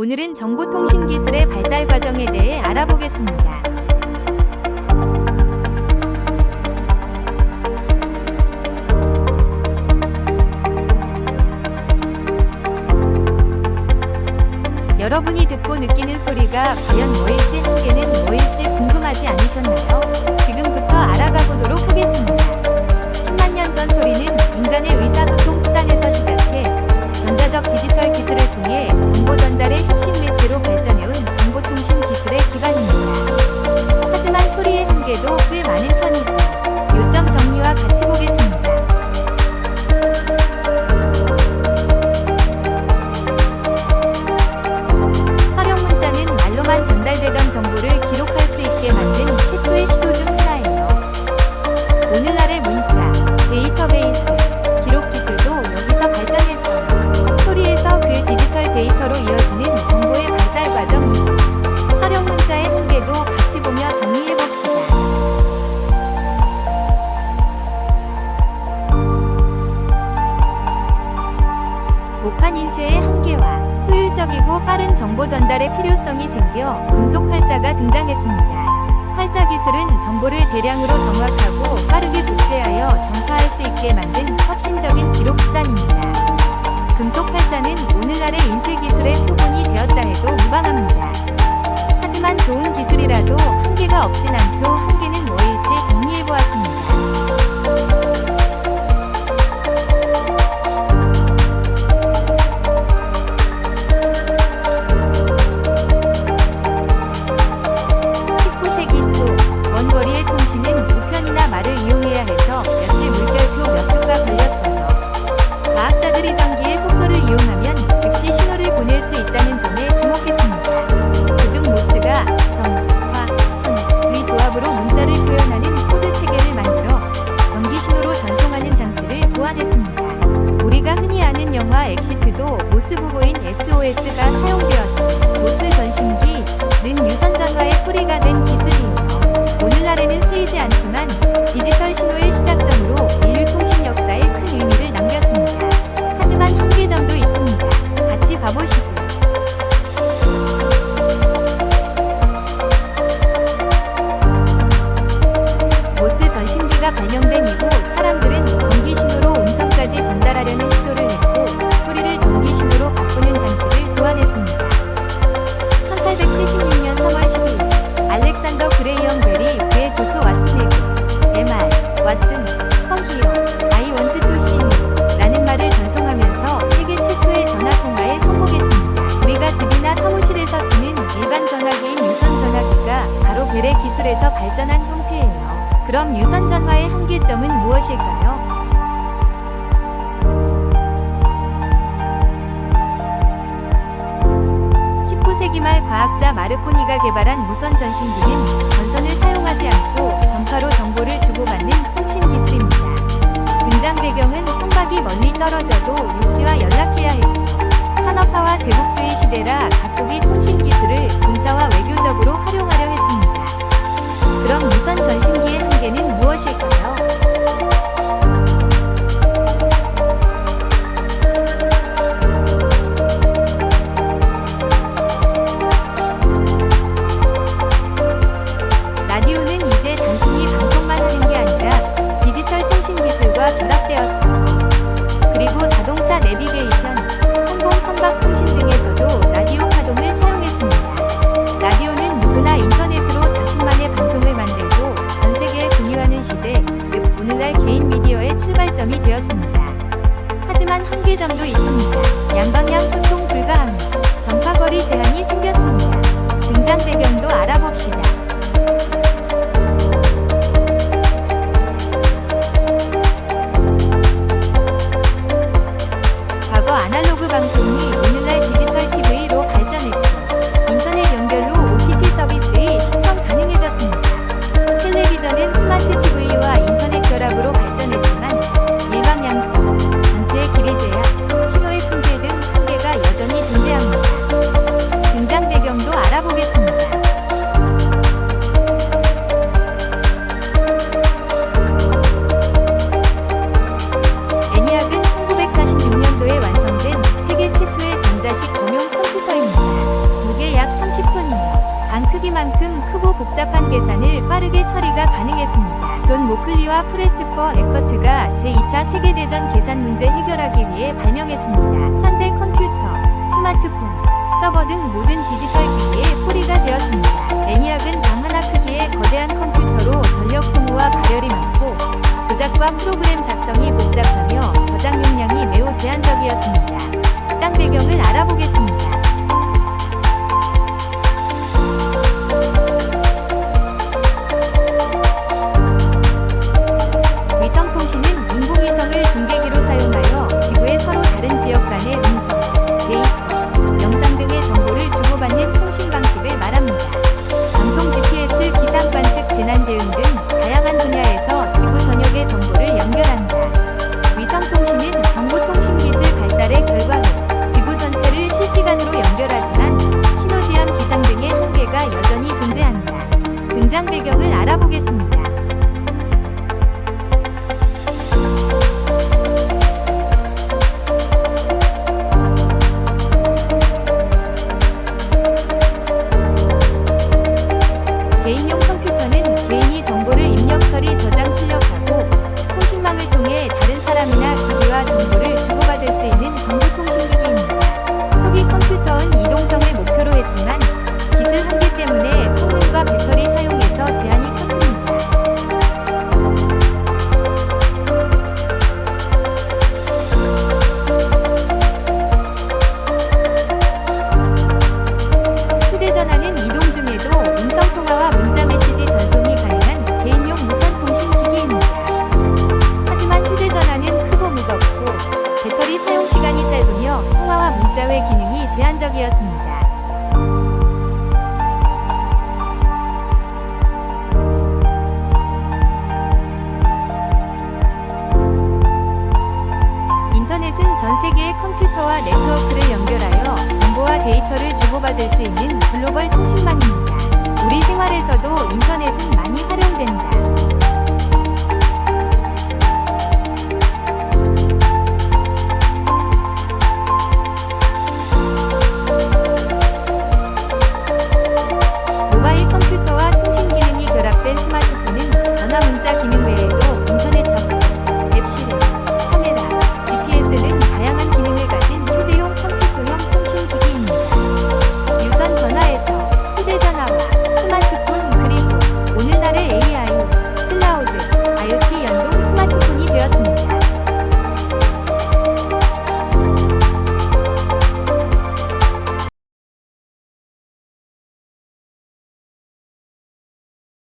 오늘은 정보통신기술의 발달 과정에 대해 알아보겠습니다. 여러분이 듣고 느끼는 소리가 과연 뭐일지 한계는 뭐일지 궁금하지 않으셨나요? 지금부터 알아가 보도록 하겠습니다. 10만 년 전 소리는 인간의 의사소통 수단에서 시작해 전자적 디지털 기술을 통해 정보 전달의 핵심 전달의 필요성이 생겨 금속 활자가 등장했습니다. 활자 기술은 정보를 대량으로 정확하고 빠르게 복제하여 전파할 수 있게 만든 혁신적인 기록 수단입니다. 금속 활자는 오늘날의 인쇄 기술의 표본이 되었다 해도 무방합니다. 하지만 좋은 기술이라도 한계가 없진 않죠. 영화 엑시트도 모스 부호인 SOS가 사용되었죠. 모스 전신 벨의 기술에서 발전한 형태예요. 그럼 유선 전화의 한계점은 무엇일까요? (19세기 말) 과학자 마르코니가 개발한 무선 전신기는 전선을 사용하지 않고 전파로 정보를 주고받는 통신 기술입니다. 등장 배경은 선박이 멀리 떨어져도 육지와 연락해야 했고 산업화와 제국주의 시대라 각국이 통신 기술을 군사와 인터넷으로 자신만의 방송을 만들고 전 세계에 공유하는 시대, 즉 오늘날 개인 미디어의 출발점이 되었습니다. 하지만 한계점도 있습니다. 양방향 소통 불가합니다. 전파거리 제한이 생겼습니다. 등장 배경도 알아봅시다. 만큼 크고 복잡한 계산을 빠르게 처리가 가능했습니다. 존 모클리와 프레스퍼 에커트가 제2차 세계대전 계산 문제 해결하기 위해 발명했습니다. 현대 컴퓨터, 스마트폰, 서버 등 모든 디지털 기기의 뿌리가 되었습니다. 애니악은 방 하나 크기의 거대한 컴퓨터로 전력 소모와 발열이 많고 조작과 프로그램 작성이 복잡하며 저장 용량이 매우 제한적이었습니다. 땅 배경을 알아보겠습니다. 등장 배경을 알아보겠습니다. 주고받을 수 있는 글로벌 통신망입니다. 우리 생활에서도 활용된다.